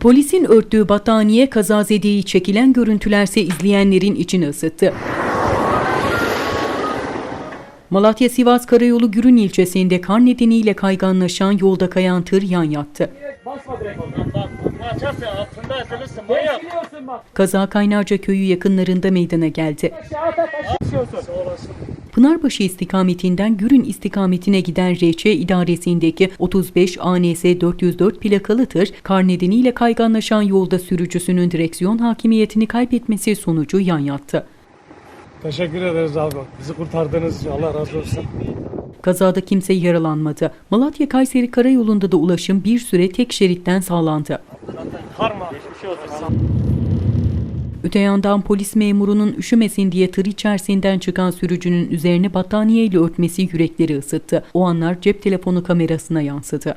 Polisin örttüğü battaniye kazazedeyi çekilen görüntülerse izleyenlerin içini ısıttı. Malatya-Sivas Karayolu Gürün ilçesinde kar nedeniyle kayganlaşan yolda kayan tır yan yattı. Basma direkt oradan bak. Açarsa altında atılırsın manyak. Kaza Kaynarca köyü yakınlarında meydana geldi. Pınarbaşı istikametinden Gürün istikametine giden RÇ idaresindeki 35 ANS 404 plakalı tır, kar nedeniyle kayganlaşan yolda sürücüsünün direksiyon hakimiyetini kaybetmesi sonucu yan yattı. Teşekkür ederiz abi. Bizi kurtardınız. Allah razı olsun. Kazada kimse yaralanmadı. Malatya-Kayseri karayolunda da ulaşım bir süre tek şeritten sağlandı. Karma. Geçmiş olsun. Öte yandan polis memurunun üşümesin diye tır içerisinden çıkan sürücünün üzerine battaniyeyle örtmesi yürekleri ısıttı. O anlar cep telefonu kamerasına yansıdı.